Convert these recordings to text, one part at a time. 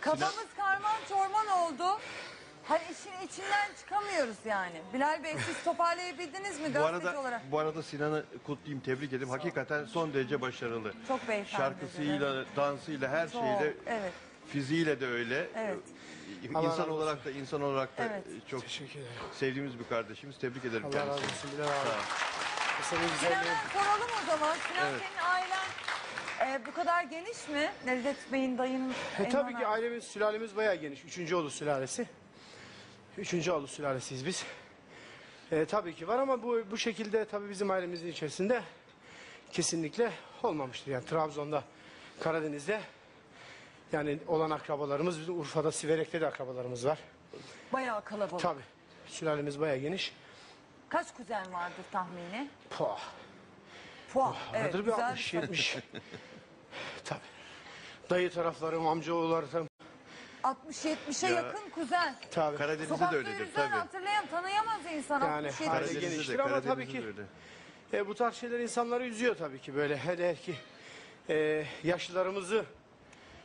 Kafamız karman çorman oldu. Hani işin içinden çıkamıyoruz yani. Bilal Bey siz toparlayabildiniz mi Bu gazeteci arada olarak? bu arada Sinan'ı kutlayayım, tebrik edeyim. Hakikaten son derece başarılı. Çok beyefendi. Şarkısıyla, dansıyla, her Çok, şeyiyle, evet. fiziğiyle de öyle. Evet. İnsan Allah razı olarak da insan olarak da Evet. çok Teşekkür ederim. sevdiğimiz bir kardeşimiz. Tebrik ederim Allah razı kendisini. olsun Bilal abi. Senin Sinan'a soralım o zaman. Sinan Evet. senin ailen e, bu kadar geniş mi? Necdet Bey'in dayının E, tabii ki abi. ailemiz, sülalemiz bayağı geniş. Üçüncü oğlu sülalesi. Üçüncü oğlu sülalesiyiz biz. E, tabii ki var ama bu, bu şekilde tabii bizim ailemizin içerisinde kesinlikle olmamıştır. Yani Trabzon'da, Karadeniz'de yani olan akrabalarımız, bizim Urfa'da, Siverek'te de akrabalarımız var. Bayağı kalabalık. Tabii. Sülalemiz bayağı geniş. Kaç kuzen vardır tahmini? Puh. Puan. Evet, Vardır bir güzel 60-70. Dayı taraflarım, amcaoğullarım. 60-70'e Ya. yakın kuzen. Tabii. Karadeniz'de Sokakta de öyledir yürüsen tabii. hatırlayan tanıyamaz insan Yani 60-70. hala Karadeniz'de geniştir de, ama tabii Karadeniz'de ki de öyle. E, bu tarz şeyler insanları üzüyor tabii ki böyle. Hele ki e, yaşlılarımızı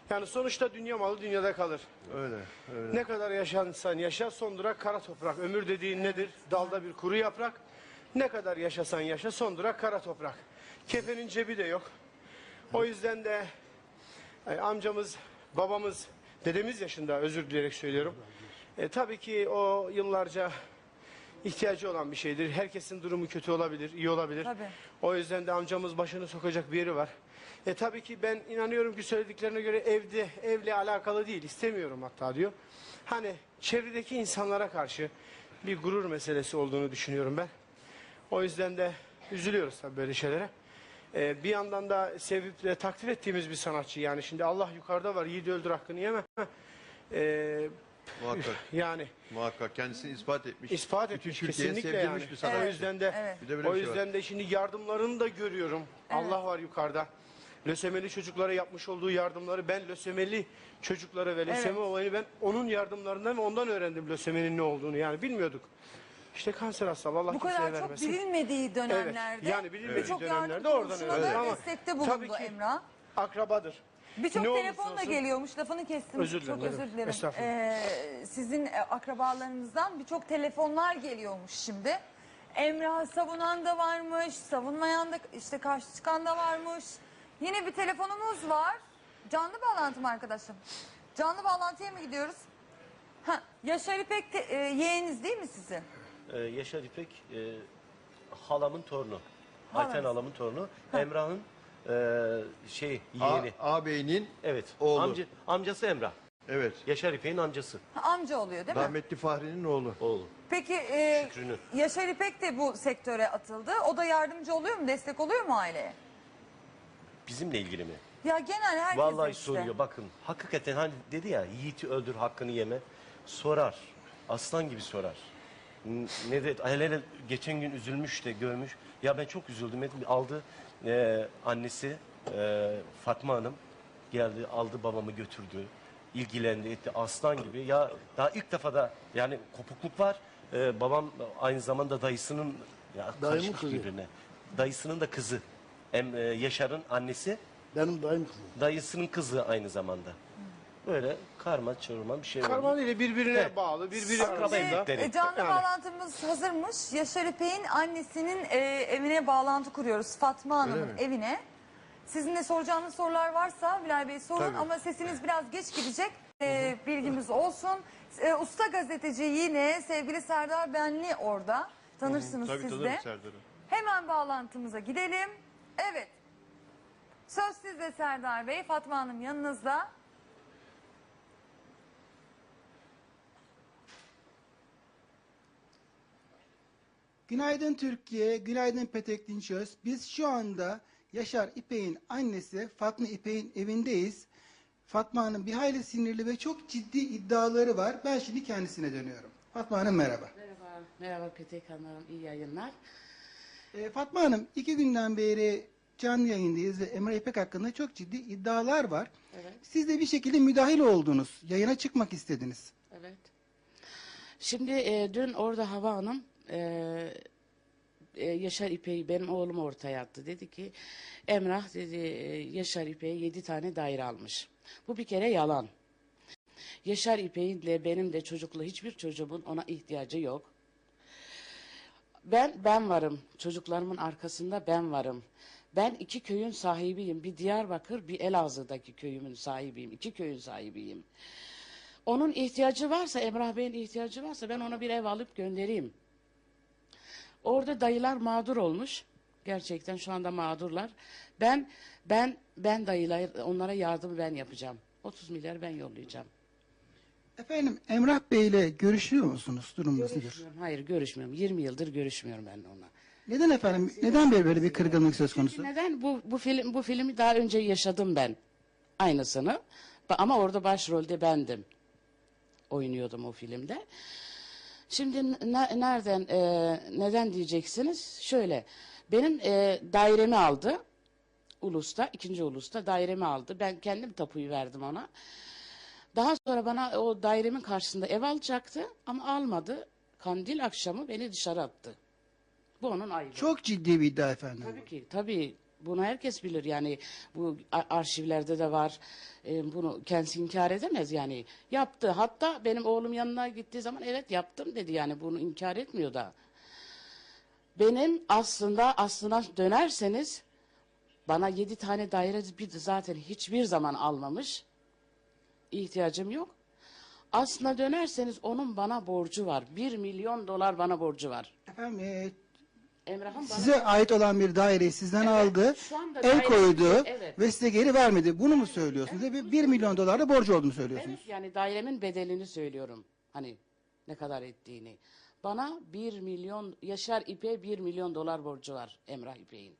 yani sonuçta dünya malı dünyada kalır. Öyle, öyle. Ne kadar yaşansan yaşa son durak kara toprak. Ömür dediğin nedir? Dalda bir kuru yaprak. Ne kadar yaşasan yaşa son durak kara toprak. Kefenin cebi de yok. O yüzden de e, amcamız, babamız, dedemiz yaşında özür dileyerek söylüyorum. E, tabii ki o yıllarca ihtiyacı olan bir şeydir. Herkesin durumu kötü olabilir, iyi olabilir. Tabii. O yüzden de amcamız başını sokacak bir yeri var. E tabii ki ben inanıyorum ki söylediklerine göre evde evle alakalı değil istemiyorum hatta diyor. Hani çevredeki insanlara karşı bir gurur meselesi olduğunu düşünüyorum ben. O yüzden de üzülüyoruz tabii böyle şeylere. E, bir yandan da sevip de takdir ettiğimiz bir sanatçı yani şimdi Allah yukarıda var yiğidi öldür hakkını yeme. E, Muhakkak, yani muhakkak. Kendisini ispat etmiş. ispat Bütün etmiş Türkiye'ye kesinlikle sevdirmiş yani. bir sanatçı. O yüzden de Evet. Bir de böyle o şey var. yüzden de şimdi yardımlarını da görüyorum. Allah var yukarıda. Lösemeli çocuklara yapmış olduğu yardımları ben lösemeli çocuklara ve lösemi Evet. olayını ben onun yardımlarından ve ondan öğrendim lösemenin ne olduğunu yani bilmiyorduk. İşte kanser hastalığı Allah Bu kimseye kadar çok vermesin. bilinmediği dönemlerde Evet, yani bilinmediği birçok dönemlerde yardımcı oradan kuruluşuna öğrendim da ama destekte tabii bulundu ki- Emrah. Akrabadır. Birçok Ne olursa telefon da olsun- geliyormuş. Lafını kestim. Özür dilerim, Çok özür dilerim. Estağfurullah. Ee, sizin e, akrabalarınızdan birçok telefonlar geliyormuş şimdi. Emrah savunan da varmış, savunmayan da işte karşı çıkan da varmış. Yine bir telefonumuz var. Canlı bağlantı mı arkadaşım? Canlı bağlantıya mı gidiyoruz? Ha, Yaşar İpek te- e, yeğeniz değil mi sizin? Ee, Yaşar İpek e, halamın torunu. Halanız. Ayten halamın torunu. Emrah'ın e, şey A- yeğeni. ağabeyinin, evet. oğlu. Amca, amcası Emrah. evet. Yaşar İpek'in amcası. Ha, Amca oluyor değil mi? Rahmetli Fahri'nin oğlu. Oğlu. Peki e. Yaşar İpek de bu sektöre atıldı. O da yardımcı oluyor mu? Destek oluyor mu aileye? Bizimle ilgili mi? Ya genel herkese Vallahi işte. soruyor. Bakın hakikaten hani dedi ya yiğiti öldür hakkını yeme. Sorar. Aslan gibi sorar. Ne de hele hele geçen gün üzülmüş de görmüş. Ya ben çok üzüldüm. Aldı e, annesi e, Fatma Hanım geldi aldı babamı götürdü. ilgilendi etti aslan gibi. Ya daha ilk defa da yani kopukluk var. E, babam aynı zamanda dayısının ya Dayımın karışık kızı. birbirine. Dayısının da kızı. Em, e, Yaşar'ın annesi Benim dayım kızım. dayısının kızı aynı zamanda. Böyle karma çorman bir şey oldu. Karman ile birbirine Evet. bağlı, birbiri Akraba arasında. evlilikleri. E, canlı Yani. bağlantımız hazırmış. Yaşar İpek'in annesinin e, evine bağlantı kuruyoruz. Fatma Hanım'ın evine. Sizin de soracağınız sorular varsa Bilal Bey sorun Tabii. ama sesiniz biraz geç gidecek. E, bilgimiz olsun. E, usta gazeteci yine sevgili Serdar Benli orada. Tanırsınız Tabii siz tanırım de. Serdar'ı. Hemen bağlantımıza gidelim. Evet. Söz sizde Serdar Bey. Fatma Hanım yanınızda. Günaydın Türkiye, günaydın Petek Dinçöz. Biz şu anda Yaşar İpek'in annesi Fatma İpek'in evindeyiz. Fatma Hanım bir hayli sinirli ve çok ciddi iddiaları var. Ben şimdi kendisine dönüyorum. Fatma Hanım merhaba. Merhaba, merhaba Petek Hanım, iyi yayınlar. Ee, Fatma Hanım iki günden beri canlı yayındayız ve Emre İpek hakkında çok ciddi iddialar var. Evet. Siz de bir şekilde müdahil oldunuz. Yayına çıkmak istediniz. Evet. Şimdi e, dün orada Hava Hanım e, e, Yaşar İpek'i benim oğlum ortaya attı. Dedi ki Emrah dedi e, Yaşar İpek'e yedi tane daire almış. Bu bir kere yalan. Yaşar İpek'le benim de çocuklu hiçbir çocuğumun ona ihtiyacı yok. Ben ben varım. Çocuklarımın arkasında ben varım. Ben iki köyün sahibiyim. Bir Diyarbakır, bir Elazığ'daki köyümün sahibiyim. İki köyün sahibiyim. Onun ihtiyacı varsa, Emrah Bey'in ihtiyacı varsa ben ona bir ev alıp göndereyim. Orada dayılar mağdur olmuş. Gerçekten şu anda mağdurlar. Ben ben ben dayılar onlara yardımı ben yapacağım. 30 milyar ben yollayacağım. Efendim Emrah Bey ile görüşüyor musunuz? Durumunuz nedir? Görüşmüyorum. Hayır görüşmüyorum. 20 yıldır görüşmüyorum ben onunla. Neden efendim? Neden böyle böyle bir kırgınlık söz konusu? Neden bu bu film bu filmi daha önce yaşadım ben aynısını. Ba- Ama orada başrolde bendim. Oynuyordum o filmde. Şimdi ne- nereden e, neden diyeceksiniz? Şöyle benim e, dairemi aldı. Ulus'ta, ikinci Ulus'ta dairemi aldı. Ben kendim tapuyu verdim ona. Daha sonra bana o dairemin karşısında ev alacaktı ama almadı. Kandil akşamı beni dışarı attı. Bu onun ayıbı. Çok ciddi bir iddia efendim. Tabii ki, tabii. Bunu herkes bilir yani bu arşivlerde de var. Ee, bunu kendisi inkar edemez yani. Yaptı. Hatta benim oğlum yanına gittiği zaman evet yaptım dedi yani bunu inkar etmiyor da. Benim aslında aslına dönerseniz bana yedi tane daire bir zaten hiçbir zaman almamış. İhtiyacım yok. Aslına dönerseniz onun bana borcu var. Bir milyon dolar bana borcu var. Efendim e, Emrah'ın bana size ait olan bir daireyi sizden aldı, şu anda el daire- koydu Evet. ve size geri vermedi. Bunu mu söylüyorsunuz? Ve 1 milyon dolar da borcu olduğunu söylüyorsunuz. Evet yani dairemin bedelini söylüyorum. Hani ne kadar ettiğini. Bana bir milyon, Yaşar İpek'e bir milyon dolar borcu var Emrah İpek'in.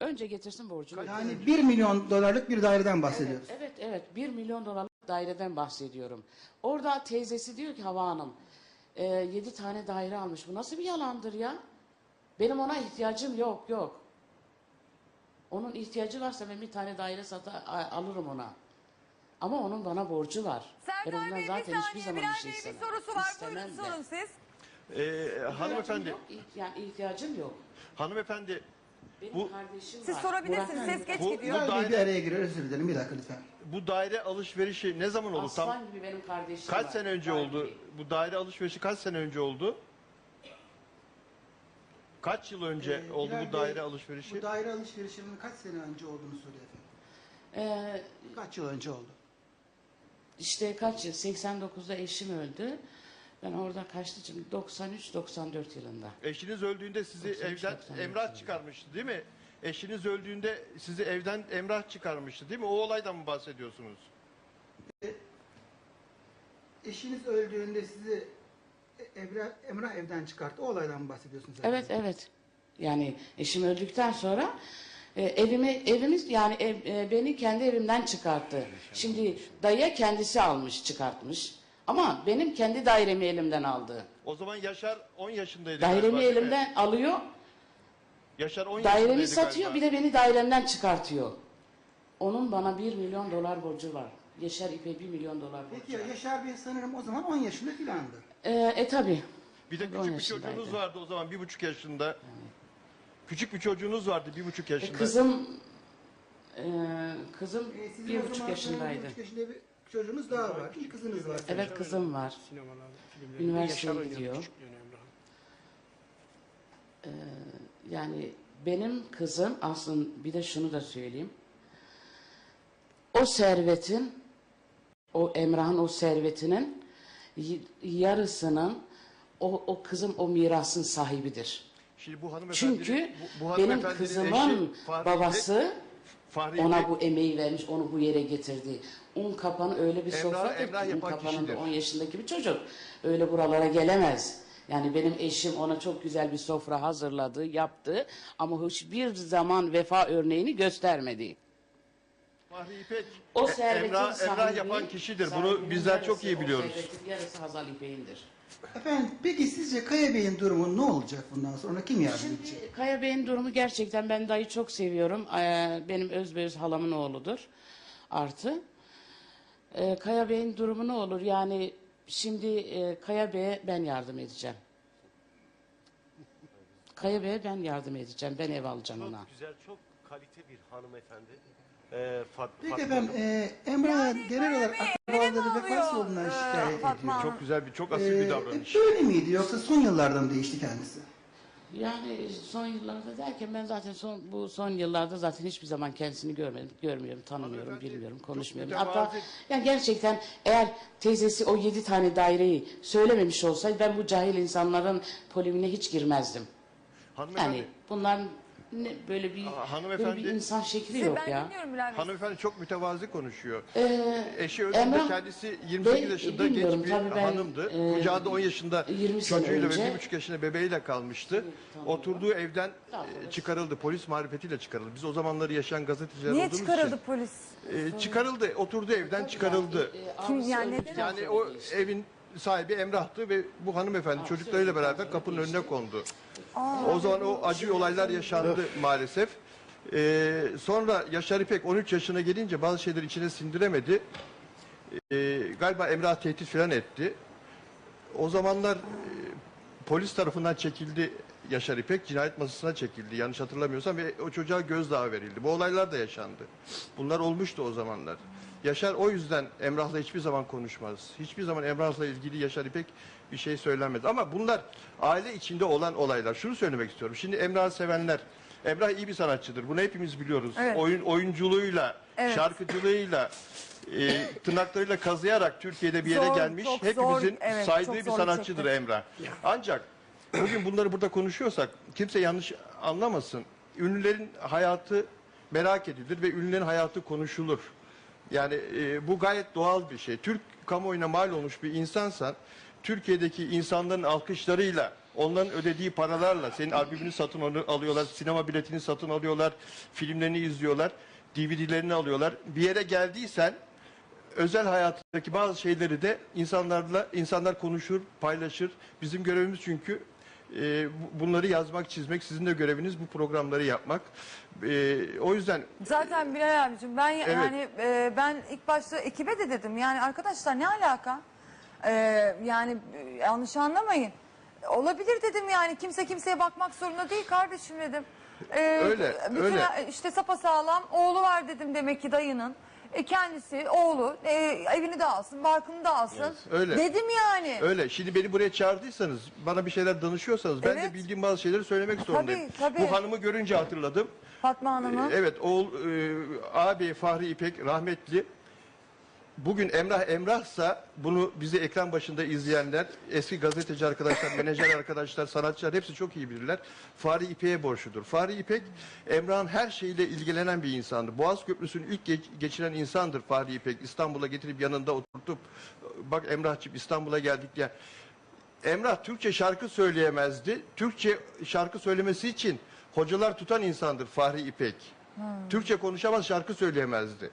Önce getirsin borcunu. Yani 1 milyon dolarlık bir daireden bahsediyoruz. Evet evet bir milyon dolarlık daireden bahsediyorum. Orada teyzesi diyor ki Hava Hanım e, yedi tane daire almış. Bu nasıl bir yalandır ya? Benim ona ihtiyacım yok yok. Onun ihtiyacı varsa ben bir tane daire sata, alırım ona. Ama onun bana borcu var. ben Serdar ondan Bey bir zaten hiçbir zaman bir şey Bey bir istemem. sorusu var. İstemem Buyurun sorun siz. Ee, hanımefendi, Yok, yani ihtiyacım yok. hanımefendi Benim Bu- kardeşim Siz var. sorabilirsiniz. Ses geç Bu- gidiyor. Bey daire- bir araya girer özür dilerim. Bir dakika lütfen. Bu daire alışverişi ne zaman oldu? Aslan Tam gibi benim kardeşim kaç var. sene önce Vay oldu? gibi. Bu daire alışverişi kaç sene önce oldu? Kaç yıl önce Ee, oldu Bilal bu Bey, daire alışverişi? Bu daire alışverişinin kaç sene önce olduğunu soruyor efendim. Ee, Kaç yıl önce oldu? işte kaç yıl? 89'da eşim öldü. Ben orada kaçtı şimdi? 93-94 yılında. Eşiniz öldüğünde sizi 93, evden 94 Emrah çıkarmıştı değil mi? Eşiniz öldüğünde sizi evden Emrah çıkarmıştı değil mi? O olaydan mı bahsediyorsunuz? Eşiniz öldüğünde sizi Emrah, Emrah evden çıkarttı. O olaydan mı bahsediyorsunuz? Evet evet. Yani eşim öldükten sonra e, evimi evimiz yani ev, e, beni kendi evimden çıkarttı. Şimdi dayıya kendisi almış çıkartmış. Ama benim kendi dairemi elimden aldı. O zaman Yaşar 10 yaşındaydı Dairemi galiba, değil mi? elimden alıyor. Yaşar 10 Dairemi yaşındaydı satıyor galiba. bir de beni dairemden çıkartıyor. Onun bana bir milyon dolar borcu var. Yaşar İpek'e bir milyon dolar borcu Peki var. Yaşar Bey sanırım o zaman 10 yaşında filandı. E, e tabi. Bir de küçük bir yaşındaydı. çocuğunuz vardı o zaman bir buçuk yaşında. Küçük bir çocuğunuz vardı bir buçuk yaşında. E, kızım e, kızım Ee, sizin bir buçuk zaman yaşındaydı. Bir buçuk yaşında bir çocuğunuz daha var. Bir kızınız var. Evet kızım var. Sinemalarda, filmlerde. Üniversiteye Yaşar oynuyordu gidiyor. küçüklüğünü Emrah'ın. Yani benim kızım aslında bir de şunu da söyleyeyim. O servetin, o Emrah'ın o servetinin yarısının o, o kızım o mirasın sahibidir. Şimdi bu Çünkü bu, bu benim kızımın Fahri babası Fahri ona bu emeği vermiş, onu bu yere getirdi. Un kapanı öyle bir Emrah- sofra ki, Emrah un yapan kapanında kişidir. 10 yaşındaki bir çocuk. Öyle buralara gelemez. Yani benim eşim ona çok güzel bir sofra hazırladı, yaptı ama hiçbir zaman vefa örneğini göstermedi. Fahri İpek O E- servetin Emrah, sahibi, Emrah yapan kişidir. Bunu bizler çok yarısı, iyi biliyoruz. O servetin yarısı Hazal İpek'indir. Efendim peki sizce Kaya Bey'in durumu ne olacak bundan sonra? Kim yardım edecek? Şimdi Kaya Bey'in durumu gerçekten ben dayı çok seviyorum. Ee, benim özbeöz halamın oğludur. Artı. Ee, Kaya Bey'in durumu ne olur? Yani şimdi e, Kaya Bey'e ben yardım edeceğim. Kaya Bey'e ben yardım edeceğim. Ben ev alacağım ona. Çok güzel, çok kalite bir hanımefendi. Ee, Fat, Peki Fatma efendim Hanım. e, Emrah'a Yani genel olarak bazıları vefat olduğundan e, şikayet ediyor. Çok güzel bir, çok asil Ee, bir davranış. Böyle miydi yoksa son yıllarda mı değişti kendisi? Yani son yıllarda derken ben zaten son bu son yıllarda zaten hiçbir zaman kendisini görmedim, görmüyorum, tanımıyorum, bilmiyorum, konuşmuyorum. Hatta yani gerçekten eğer teyzesi o yedi tane daireyi söylememiş olsaydı ben bu cahil insanların polemine hiç girmezdim. Hanımefendi, Yani bunların ne böyle bir Aa, böyle hanımefendi- bir insan şekli yok ben ya. dinliyorum Bilal Bey. hanımefendi çok mütevazi konuşuyor. Ee, Eşi öldüğünde Emrah kendisi 28 Bey, yaşında genç bilmiyorum, bir tabii ben, hanımdı. e, Kucağında 10 yaşında 20 sene çocuğuyla önce- ve 1,5 yaşında bebeğiyle kalmıştı. Oturduğu evden e, çıkarıldı. Polis marifetiyle çıkarıldı. Biz o zamanları yaşayan gazeteciler Niye olduğumuz çıkarıldı için. polis? e, çıkarıldı. Oturduğu evden çıkarıldı. Kim yani neden? Yani o evin sahibi Emrah'tı ve bu hanımefendi çocuklarıyla beraber kapının önüne kondu. O zaman o acı olaylar yaşandı maalesef. Ee, sonra Yaşar İpek 13 yaşına gelince bazı şeyleri içine sindiremedi. Ee, galiba Emrah tehdit falan etti. O zamanlar e, polis tarafından çekildi Yaşar İpek. Cinayet masasına çekildi yanlış hatırlamıyorsam ve o çocuğa gözdağı verildi. Bu olaylar da yaşandı. Bunlar olmuştu o zamanlar. Yaşar o yüzden Emrah'la hiçbir zaman konuşmaz. Hiçbir zaman Emrah'la ilgili Yaşar İpek bir şey söylemez. Ama bunlar aile içinde olan olaylar. Şunu söylemek istiyorum. Şimdi Emrah'ı sevenler, Emrah iyi bir sanatçıdır. Bunu hepimiz biliyoruz. Evet. Oyun oyunculuğuyla, Evet. şarkıcılığıyla, e, tırnaklarıyla kazıyarak Türkiye'de bir yere Zor, gelmiş. Hepimizin zor, evet, saydığı bir sanatçıdır çekti. Emrah. Ancak bugün bunları burada konuşuyorsak kimse yanlış anlamasın. Ünlülerin hayatı merak edilir ve ünlülerin hayatı konuşulur. Yani e, bu gayet doğal bir şey. Türk kamuoyuna mal olmuş bir insansan Türkiye'deki insanların alkışlarıyla onların ödediği paralarla senin albümünü satın al- alıyorlar, sinema biletini satın alıyorlar, filmlerini izliyorlar, DVD'lerini alıyorlar. Bir yere geldiysen özel hayatındaki bazı şeyleri de insanlarla insanlar konuşur, paylaşır. Bizim görevimiz çünkü e, bu- bunları yazmak, çizmek. Sizin de göreviniz bu programları yapmak. E, o yüzden Zaten Bilal abicim ben yani e, ben ilk başta ekibe de dedim yani arkadaşlar ne alaka? E, yani e, yanlış anlamayın. Olabilir dedim yani kimse kimseye bakmak zorunda değil kardeşim dedim. E, Öyle, öyle. işte sapasağlam oğlu var dedim demek ki dayının. E, kendisi oğlu e, evini de alsın, barkını da alsın. öyle. Dedim yani. Öyle. Şimdi beni buraya çağırdıysanız, bana bir şeyler danışıyorsanız ben Evet. de bildiğim bazı şeyleri söylemek zorundayım. tabii. Bu hanımı görünce hatırladım. Fatma Hanım'ı. Ee, Evet, oğul e, abi Fahri İpek rahmetli. Bugün Emrah Emrah'sa bunu bizi ekran başında izleyenler, eski gazeteci arkadaşlar, menajer arkadaşlar, sanatçılar hepsi çok iyi bilirler. Fahri İpek'e borçludur. Fahri İpek, Emrah'ın her şeyiyle ilgilenen bir insandı. Boğaz Köprüsü'nü ilk geç- geçiren insandır Fahri İpek. İstanbul'a getirip yanında oturtup, bak Emrah'cığım İstanbul'a geldik diye. Emrah Türkçe şarkı söyleyemezdi. Türkçe şarkı söylemesi için hocalar tutan insandır Fahri İpek. Türkçe konuşamaz şarkı söyleyemezdi.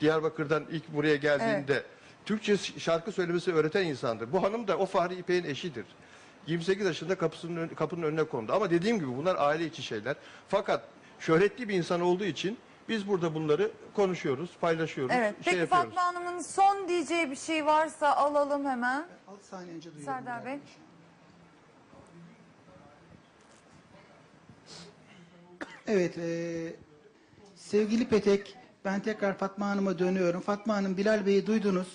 Diyarbakır'dan ilk buraya geldiğinde Türkçe şarkı söylemesi öğreten insandır. Bu hanım da o Fahri İpek'in eşidir. 28 yaşında kapısının ön- kapının önüne kondu. Ama dediğim gibi bunlar aile içi şeyler. Fakat şöhretli bir insan olduğu için biz burada bunları konuşuyoruz, paylaşıyoruz, Evet. şey Peki yapıyoruz. Fatma Hanım'ın son diyeceği bir şey varsa alalım hemen. 6 saniye önce duyuyorum. Serdar Bey. Evet, e, sevgili Petek, ben tekrar Fatma Hanım'a dönüyorum. Fatma Hanım, Bilal Bey'i duydunuz.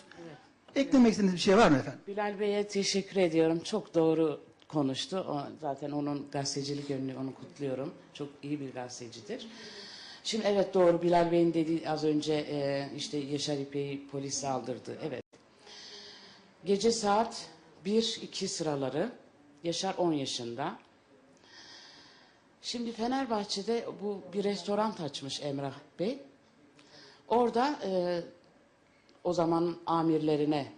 Eklemek istediğiniz bir şey var mı efendim? Bilal Bey'e teşekkür ediyorum. Çok doğru konuştu. O, zaten onun gazetecilik yönünü onu kutluyorum. Çok iyi bir gazetecidir. Şimdi evet doğru Bilal Bey'in dediği az önce e, işte Yaşar İpek'i polis saldırdı. Evet. Gece saat 1-2 sıraları Yaşar 10 yaşında. Şimdi Fenerbahçe'de bu bir restoran açmış Emrah Bey. Orada e, o zaman amirlerine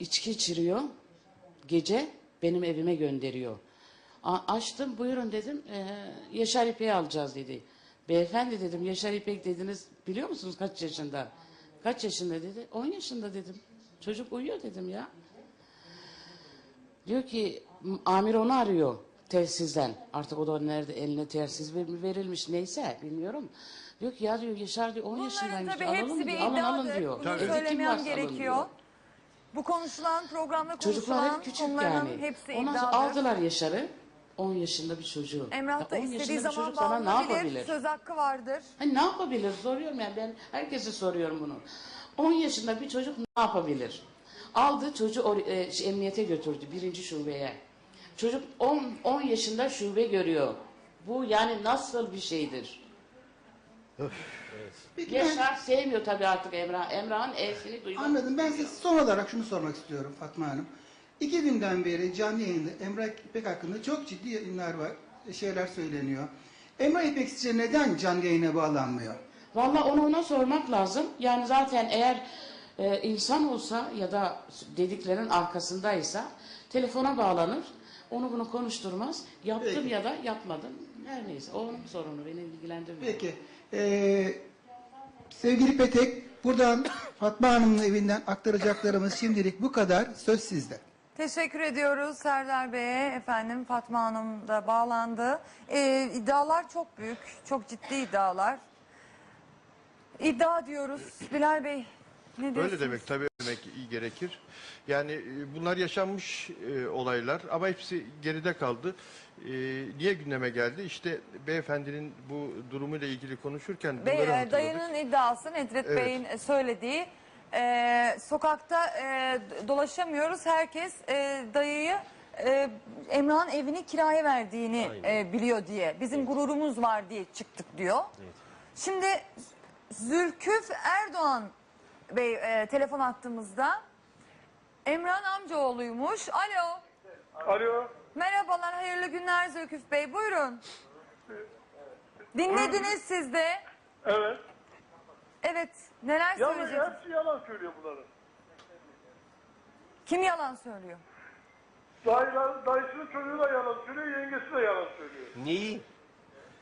içki içiriyor. Gece benim evime gönderiyor. A- açtım buyurun dedim. "Ee, Yaşar İpek'i alacağız dedi. Beyefendi dedim Yaşar İpek dediniz biliyor musunuz kaç yaşında? Kaç yaşında dedi. 10 yaşında dedim. Çocuk uyuyor dedim ya. Diyor ki "M- amir onu arıyor telsizden. Artık o da nerede eline telsiz ver- verilmiş neyse bilmiyorum. Diyor ki ya diyor Yaşar diyor 10 Bunların yaşındaymış. tabii Alalım hepsi bir diyor. Alın alın iddiadır. diyor. Bunu kim söylemem varsa alın gerekiyor. diyor. Bu konuşulan programda Çocuklar konuşulan hep küçük konuların yani. hepsi Ondan sonra iddiadır. aldılar Yaşar'ı. 10 yaşında bir çocuğu. Emrah da Ya 10 istediği yaşında bir zaman çocuk sana ne bağlanabilir. yapabilir? Söz hakkı vardır. Hani ne yapabilir soruyorum yani ben herkese soruyorum bunu. 10 yaşında bir çocuk ne yapabilir? Aldı çocuğu or- e, şey, emniyete götürdü birinci şubeye. Çocuk 10, 10 yaşında şube görüyor. Bu yani nasıl bir şeydir? Peki ben Yaşar sevmiyor tabii artık Emrah. Emrah'ın evsini duymak anladım. Ben size son olarak şunu sormak istiyorum Fatma Hanım. İki günden beri canlı yayında Emrah İpek hakkında çok ciddi yayınlar var, şeyler söyleniyor. Emrah İpek sizce neden canlı yayına bağlanmıyor? Valla onu ona sormak lazım. Yani zaten eğer e, insan olsa ya da dediklerin arkasındaysa telefona bağlanır. Onu bunu konuşturmaz. Yaptım Peki. ya da yapmadım. Her neyse. O onun sorunu beni ilgilendirmiyor. Peki. Ee, sevgili Petek, buradan Fatma Hanım'ın evinden aktaracaklarımız şimdilik bu kadar. Söz sizde. Teşekkür ediyoruz Serdar Bey'e. Efendim Fatma Hanım da bağlandı. Ee, iddialar çok büyük. Çok ciddi iddialar. İddia diyoruz. Bilal Bey ne diyorsunuz? Öyle demek tabii demek iyi gerekir. Yani e, bunlar yaşanmış e, olaylar ama hepsi geride kaldı. E, niye gündeme geldi? İşte beyefendinin bu durumuyla ilgili konuşurken Bey, bunları e, hatırladık. dayının iddiası Nedret Evet. Bey'in e, söylediği e, sokakta e, dolaşamıyoruz. Herkes e, dayıyı e, Emrah'ın evini kiraya verdiğini e, biliyor diye. Bizim gururumuz var diye çıktık diyor. Şimdi Zülküf Erdoğan Bey e, telefon attığımızda Emrah'ın amcaoğluymuş. Alo. Alo. Merhabalar, hayırlı günler Zülküf Bey. Buyurun. Dinlediniz siz de. Evet. Evet, neler Yalan, söyleyeceksiniz? hepsi yalan söylüyor bunların. Kim yalan söylüyor? Dayılar, dayısının çocuğu da yalan söylüyor, yengesi de yalan söylüyor. Neyi?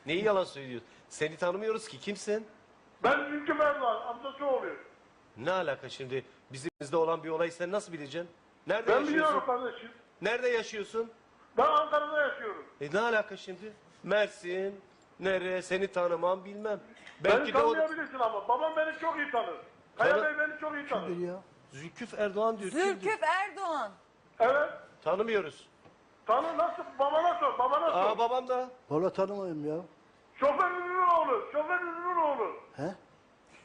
Neyi yalan söylüyorsun? Seni tanımıyoruz ki kimsin? Ben Zülkü Erdoğan, amcası oluyor. Ne alaka şimdi? Bizimizde olan bir olayı sen nasıl bileceksin? Nerede Ben yaşıyorsun? biliyorum kardeşim. Nerede yaşıyorsun? Ben Ankara'da yaşıyorum. E ne alaka şimdi? Mersin, nere, seni tanımam bilmem. Beni Belki de o... tanıyabilirsin ama. Babam beni çok iyi tanır. Kaya Tanı- Bey beni çok iyi tanır. Zülküf Erdoğan diyor. kimdir? Zülküf Erdoğan. Evet. Tanımıyoruz. Tanı nasıl? Babana sor, babana sor. Aa babam da. Valla tanımayayım ya. Şoför ürünün oğlu, şoför ürünün oğlu. He?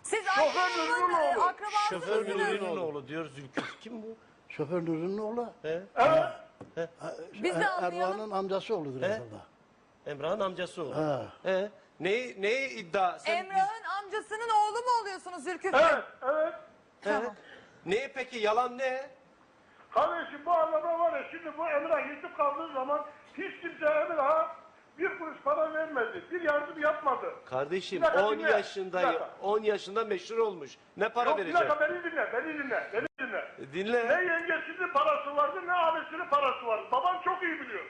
Siz Şoför Nuri'nin oğlu. akrabası Şoför mısınız? Nuri'nin oğlu diyor Zülküf. Kim bu? Şoför Nuri'nin oğlu. He? Evet. Biz de Er- anlayalım. Erdoğan'ın amcası oğludur He? inşallah. Emrah'ın amcası o. Ha. He? Neyi, neyi iddia? Sen Emrah'ın amcasının oğlu mu oluyorsunuz Zülküf Bey? Evet, evet. He? Neyi peki yalan ne? Kardeşim bu araba var ya şimdi bu Emrah yetip kaldığı zaman hiç kimse Emrah'a bir kuruş para vermedi. Bir yardım yapmadı. Kardeşim Bir dakika, 10 dinle. Bir yaşında dakika. 10 yaşında meşhur olmuş. Ne para Yok bir verecek? dakika beni dinle, beni dinle, beni dinle. E, Dinle. Ne yengesinin parası vardı ne abisinin parası vardı. Baban çok iyi biliyor.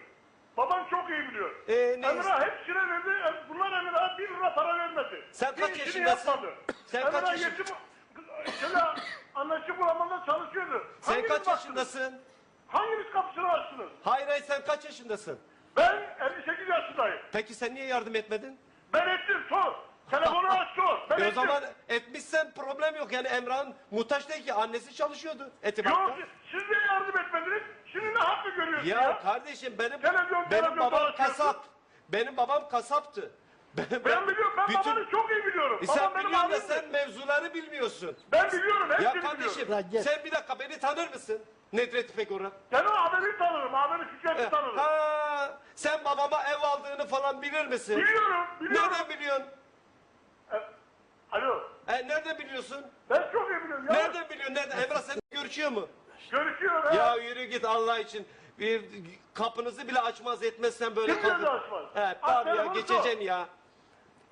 Baban çok iyi biliyor. Ee, ne Emrah hepsine verdi. Bunlar Emrah'a bir lira para vermedi. Sen kaç işini yaşındasın? yapmadı. Sen Emrah kaç yaşın- yetim, şöyle anlaşıp bulamanda çalışıyordu. Sen Hanginiz kaç baktınız? yaşındasın? Hanginiz kapısını açtınız? Hayır hayır sen kaç yaşındasın? Ben 58 yaşındayım. Peki sen niye yardım etmedin? Ben ettim sor. Telefonu aç sor. Ben E o ettim. zaman etmişsen problem yok. Yani Emrah'ın muhtaç değil ki annesi çalışıyordu. Yok siz de yardım etmediniz. Şimdi ne hakkı görüyorsun ya? Ya kardeşim benim Televizyon, benim televizyon babam dolaşıyorsun. kasap. Benim babam kasaptı. Ben, Ben biliyorum. Ben bütün- babanı çok iyi biliyorum. E Babam sen benim biliyorsun da abimdi. sen mevzuları bilmiyorsun. Ben biliyorum. Hepsini Ya biliyorum. kardeşim Lan gel. sen bir dakika beni tanır mısın? Nedret İpekora. Ben o haberi tanırım. Haberi Fikret'i tanırım. Ha, sen babama ev aldığını falan bilir misin? Biliyorum. Biliyorum. Nereden biliyorsun? E, Alo. E, nereden biliyorsun? Ben çok iyi biliyorum. Ya. Nereden biliyorsun? Nereden? Emrah sen görüşüyor mu? Görüşüyorum. Ya Ya. yürü git Allah için. Bir kapınızı bile açmaz etmezsen böyle Kim dedi açmaz? He, tamam ya geçeceksin ya.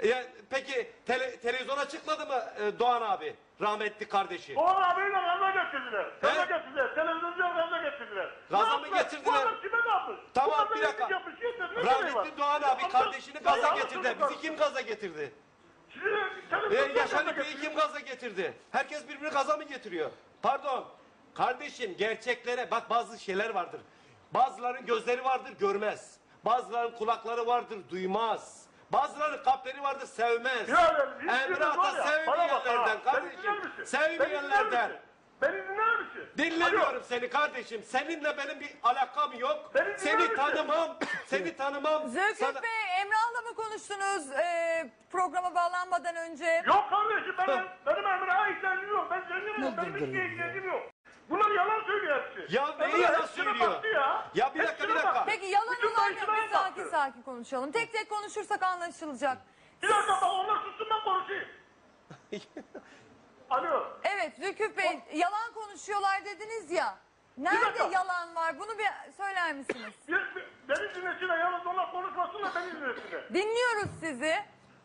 ya. Peki tele- televizyona çıkmadı mı e, Doğan abi? Rahmetli kardeşi. O abiyle getirdiler. Gaza He? getirdiler. Televizyonda gaza getirdiler. Gaza mı getirdiler? Bu adam kime ne yapmış? Tamam, bir dakika. Yapmış, yeter. Rahmetli Doğan abi Ama- kardeşini gaza Ya, getirdi. anlatın Bizi kim gaza getirdi? E, televizyonda Yaşar gaza İpek'i getirdi. kim gaza getirdi? Herkes birbirini gaza mı getiriyor? Pardon. Kardeşim gerçeklere bak bazı şeyler vardır. Bazıların gözleri vardır görmez. Bazıların kulakları vardır duymaz. Bazıların kalpleri vardır sevmez. Ya Emre Ata ya, sevmeyenlerden kardeşim. Sevmeyenlerden. Beni dinler misin? Dinlemiyorum Alo. seni kardeşim. Seninle benim bir alakam yok. Beni dinler Seni misin? tanımam. Seni tanımam. Zülküf Sana- Bey Emrah'la mı konuştunuz e, programa bağlanmadan önce? Yok kardeşim benim, benim Emrah'a ihtiyacım yok. Ben zenginim benim hiçbir ihtiyacım yok. Bunlar yalan söylüyor hepsi. Ya neyi yalan söylüyor? Ya. Ya bir dakika, bir dakika. baktı. Peki yalan bir sakin sakin konuşalım. Tek tek konuşursak anlaşılacak. Bir dakika onlar sussun ben konuşayım. Alo. Evet Zülküf Bey yalan konuşuyorlar dediniz ya. Nerede dakika. yalan var? Bunu bir söyler misiniz? Beni dinlesinler yalnız onlar konuşmasın da beni dinlesinler. Dinliyoruz sizi.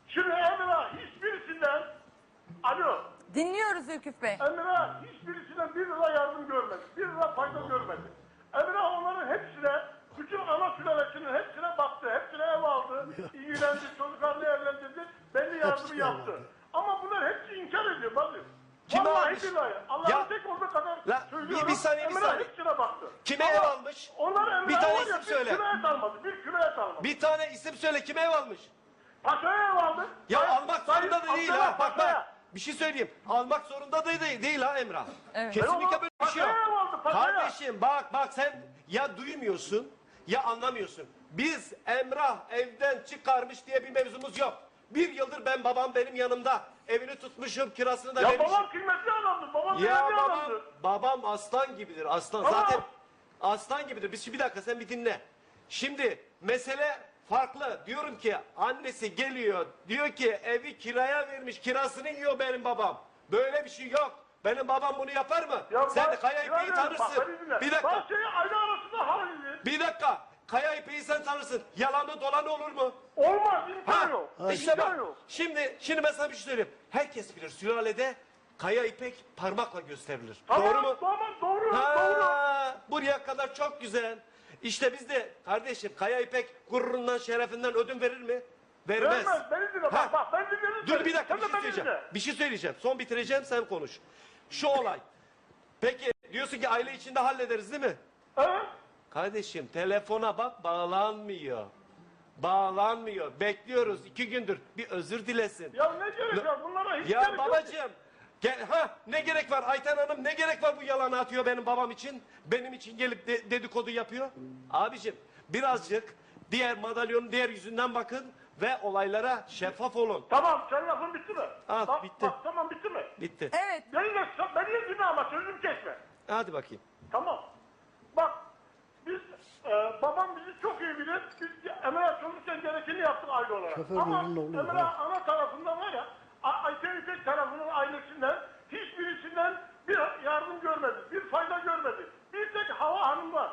Şimdi Emrah hiçbirisinden Alo. Dinliyoruz Zülküf Bey. Emrah hiçbirisinden bir lira yardım görmedi. Bir lira fayda görmedi. Emrah onların hepsine, bütün ana sülalesinin hepsine baktı. Hepsine ev aldı. ilgilendi, çocuklarını evlendirdi. Belli yardımı yaptı. Ama bunlar hepsi inkar ediyor bazı. Kim Vallahi almış? billahi. Allah'ın Ya- tek olduğu kadar La, söylüyorum. bir- bir saniye, bir Emrah saniye. hepsine baktı. Kime Ama ev almış? Onlar Bir tane var ya, isim bir söyle. kilo et almadı. Bir kilo et almadı. Bir tane isim söyle kime ev almış? Paşa'ya ev aldı. Ya Sayın- almak Sayın zorunda da değil Abdullah ha. Bak Paşa'ya. bak. Bir şey söyleyeyim. Almak zorunda da değil, değil ha Emrah. Evet. Kesinlikle böyle bir şey yok. Paşa'ya aldı, Paşa'ya. Kardeşim bak bak sen ya duymuyorsun ya anlamıyorsun. Biz Emrah evden çıkarmış diye bir mevzumuz yok. Bir yıldır ben babam benim yanımda. Evini tutmuşum kirasını da Ya vermişim. babam kıymetli adamdı. Babam Ya kıymetli babam, adamdı. babam aslan gibidir aslan. Ama- Zaten aslan gibidir. Biz bir dakika sen bir dinle. Şimdi mesele farklı. Diyorum ki annesi geliyor. Diyor ki evi kiraya vermiş. Kirasını yiyor benim babam. Böyle bir şey yok. Benim babam bunu yapar mı? Ya sen bak- Kaya ya İpek'i bak, tanırsın. bak, beni dinle. Bir dakika. Bak şeyi aile arasında halini. Bir dakika. Kaya İpek'i sen tanırsın. Yalanı dolanı olur mu? Olmaz imkan Ha, işte bak. yok. Şimdi, şimdi ben sana bir şey söyleyeyim. Herkes bilir sülalede Kaya İpek parmakla gösterilir. Tamam, Doğru mu? Tamam doğru doğru. Ha, buraya kadar çok güzel. İşte biz de kardeşim Kaya İpek gururundan şerefinden ödün verir mi? Vermez. Vermez. Beni dinle. Bak bak ben dinlerim. Dur bir dakika Sen bir şey beni söyleyeceğim. dinle. Bir şey söyleyeceğim. Son bitireceğim sen konuş. Şu olay. Peki diyorsun ki aile içinde hallederiz değil mi? Evet. Kardeşim telefona bak bağlanmıyor. Bağlanmıyor. Bekliyoruz iki gündür. Bir özür dilesin. Ya ne gerek var? Bunlara hiç Ya gerek yok. babacığım. Gel, ha ne gerek var Ayten Hanım ne gerek var bu yalanı atıyor benim babam için? Benim için gelip de- dedikodu yapıyor. Abicim birazcık diğer madalyonun diğer yüzünden bakın ve olaylara şeffaf olun. Tamam senin lafın bitti mi? Ah, bitti. Bak tamam bitti mi? Bitti. Evet. Beni de, beni de ama sözüm kesme. Hadi bakayım. Tamam. Bak biz e, babam bizi çok iyi bilir. Biz Emrah gerekeni yaptık aile olarak. Şoför Ama oluyor, Emrah ana tarafından var ya A- Ayten İpek tarafının ailesinden hiçbirisinden bir yardım görmedi. Bir fayda görmedi. Bir tek Hava Hanım var.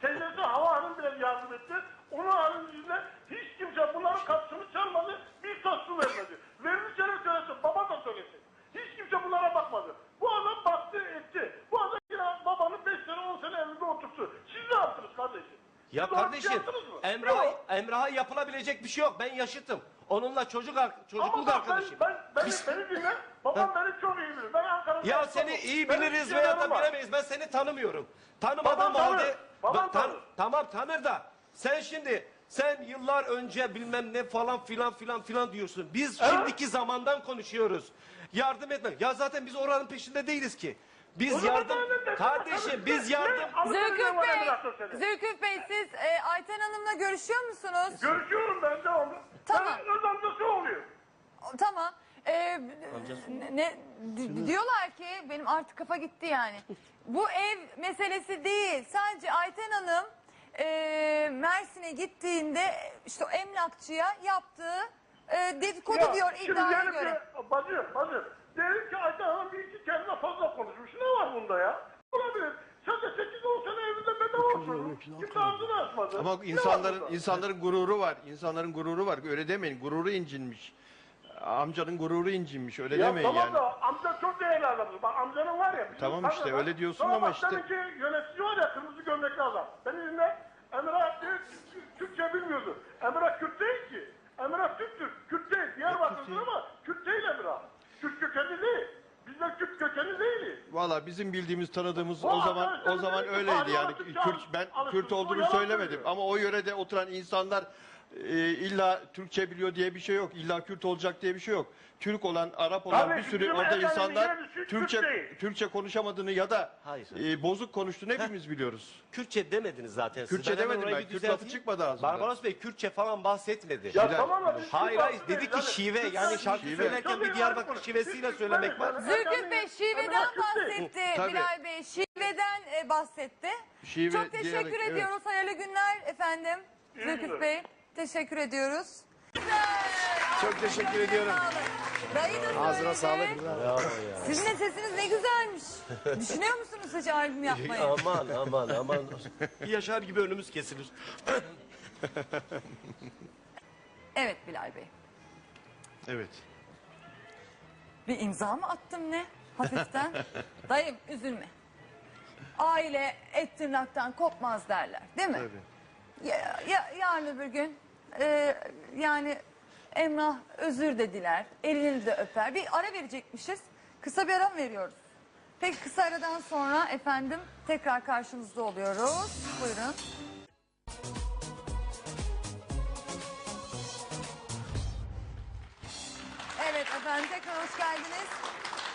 Teyzesi Hava Hanım bile yardım etti. Onun haricinde hiç kimse bunların kapısını çalmadı. Bir tas su vermedi. Verileceğini söylesin. Baba da söylesin. Hiç kimse bunlara bakmadı. Bu adam baktı etti. Bu adam yine babanın 5 sene 10 sene evinde oturttu. Siz ne yaptınız kardeşim? Ya Siz şey kardeşim yaptınız mı? Emrah'a Yok. Emrah'a yapılabilecek bir şey yok. Ben yaşıtım. Onunla çocuk ar- Ama çocukluk bak arkadaşım. ben, ben, beni, Biz- beni dinle. Babam beni çok iyi bilir. Ben Ankara'da Ya seni iyi biliriz veya da bilemeyiz. Ben seni tanımıyorum. Tanımadığım Babam tanır. halde... Babam Ben- tan- tanır. Tamam tanır da. Sen şimdi sen yıllar önce bilmem ne falan filan filan filan diyorsun. Biz Evet. şimdiki zamandan konuşuyoruz. Yardım etme. Ya zaten biz oranın peşinde değiliz ki. Biz zaman yardım... ne dersin? Kardeşim biz ne- yardım... ne Zülküf Bey, seni? Zülküf Bey siz e, Ayten Hanım'la görüşüyor musunuz? Görüşüyorum ben de onu. Tamam. Ben öz amcası oluyor. Tamam. Ee, ne di- diyorlar ki benim artık kafa gitti yani. Bu ev meselesi değil. Sadece Ayten Hanım e, Mersin'e gittiğinde işte o emlakçıya yaptığı e, dedikodu Ya, diyor şimdi iddiaya diyelim göre. Bacım, bacım. Diyelim ki Ayten Hanım bir iki kelime fazla konuşmuş. Ne var bunda ya? Olabilir. Sen de 8-10 sene evinde bedava oturmuş. Kimse ağzını açmadı. Ama Ne var insanların bunda? insanların gururu var. İnsanların gururu var. Öyle demeyin. Gururu incinmiş. Amcanın gururu incinmiş. Öyle Ya demeyin tamam yani. da amca çok değerli adamdır. Bak amcanın var ya. bizim Tamam işte, tarlada- öyle diyorsun Sonra ama bak işte. Deminki yönetici var ya kırmızı gömlekli adam. Beni dinle. Emrah diyor, Türkçe bilmiyordu. Emrah Kürt değil ki. Emrah Türk'tür. Kürt değil. Diyarbakır'dır ama Kürt değil Emrah. Kürt kökenli değil. Bizler Kürt kökenli değiliz. Valla bizim bildiğimiz tanıdığımız o zaman arkadaşlar o zaman öyleydi "Hadi yani Kürt ben alışın." Kürt Bu olduğunu yalan söylemedim söylüyor. ama o yörede oturan insanlar e, illa Türkçe biliyor diye bir şey yok. İlla Kürt olacak diye bir şey yok. Türk olan, Arap olan Tabii, bir sürü bizim orada efendim insanlar yani Türk Türkçe değil. Türkçe konuşamadığını ya da Hayır. e, bozuk konuştuğunu hepimiz biliyoruz. Kürtçe demediniz zaten. siz. Kürtçe hemen demedim orayı ben. bir Kürt düzelteyim. lafı çıkmadı ağzımdan. Barbaros Bey Kürtçe falan bahsetmedi. Ya Bilal, tamam ama biz Hayır hayır dedi ki şive yani şarkı değiliz. söylerken Tabii bir Diyarbakır şivesiyle söylemek var. Zülküf Bey şiveden bahsetti Tabii. Bilal Bey. Şiveden e, bahsetti. Şive Çok teşekkür diyerek, evet. ediyoruz. Hayırlı günler efendim. Zülküf günler. Bey teşekkür ediyoruz. Çok teşekkür ediyorum. Dayı da Ağzına sağlık. Sizin de sesiniz ne güzelmiş. Düşünüyor musunuz hiç albüm yapmayı? aman aman aman. Yaşar gibi önümüz kesilir. Evet Bilal Bey. Evet. Bir imza mı attım ne? Hafiften. Dayım üzülme. Aile et tırnaktan kopmaz derler değil mi? Tabii. Ya, ya, yarın öbür gün e, yani Emrah özür de diler. Elini de öper. Bir ara verecekmişiz. Kısa bir ara veriyoruz? Peki kısa aradan sonra efendim tekrar karşınızda oluyoruz. Buyurun. Evet efendim tekrar hoş geldiniz.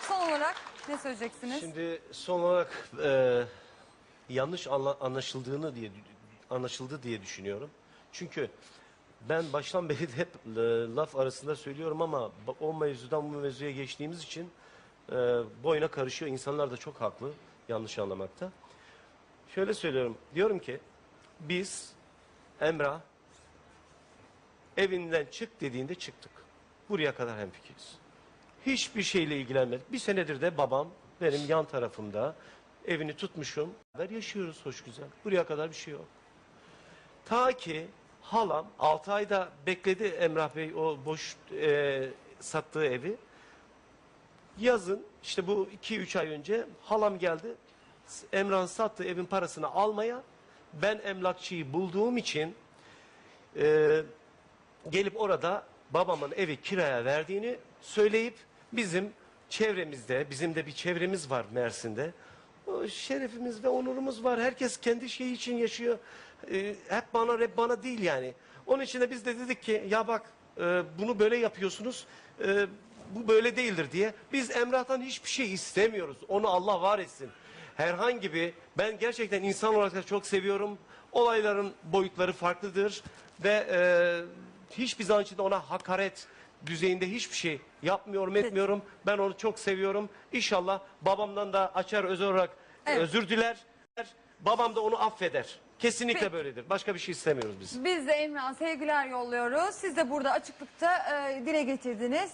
Son olarak ne söyleyeceksiniz? Şimdi son olarak e, yanlış anla- anlaşıldığını diye anlaşıldı diye düşünüyorum. Çünkü ben baştan beri hep e, laf arasında söylüyorum ama o mevzudan bu mevzuya geçtiğimiz için e, boyuna karışıyor. İnsanlar da çok haklı yanlış anlamakta. Şöyle söylüyorum. Diyorum ki biz Emrah evinden çık dediğinde çıktık. Buraya kadar hemfikiriz. Hiçbir şeyle ilgilenmedik. Bir senedir de babam benim yan tarafımda evini tutmuşum. Beraber yaşıyoruz hoş güzel. Buraya kadar bir şey yok. Ta ki halam 6 ayda bekledi Emrah Bey o boş e, sattığı evi. Yazın işte bu 2-3 ay önce halam geldi. Emrah'ın sattığı evin parasını almaya. Ben emlakçıyı bulduğum için e, gelip orada babamın evi kiraya verdiğini söyleyip bizim çevremizde, bizim de bir çevremiz var Mersin'de. Şerefimiz ve onurumuz var. Herkes kendi şeyi için yaşıyor. Ee, hep bana, hep bana değil yani. Onun için de biz de dedik ki ya bak e, bunu böyle yapıyorsunuz. e, bu böyle değildir diye. Biz Emrah'tan hiçbir şey istemiyoruz. Onu Allah var etsin. Herhangi bir, ben gerçekten insan olarak çok seviyorum. Olayların boyutları farklıdır. Ve e, hiçbir zaman içinde ona hakaret düzeyinde hiçbir şey yapmıyorum etmiyorum. Ben onu çok seviyorum. İnşallah babamdan da açar özel olarak Evet. özür diler. Babam da onu affeder. Kesinlikle Peki. böyledir. Başka bir şey istemiyoruz biz. Biz de Emrah'a sevgiler yolluyoruz. Siz de burada açıklıkta e, dile getirdiniz.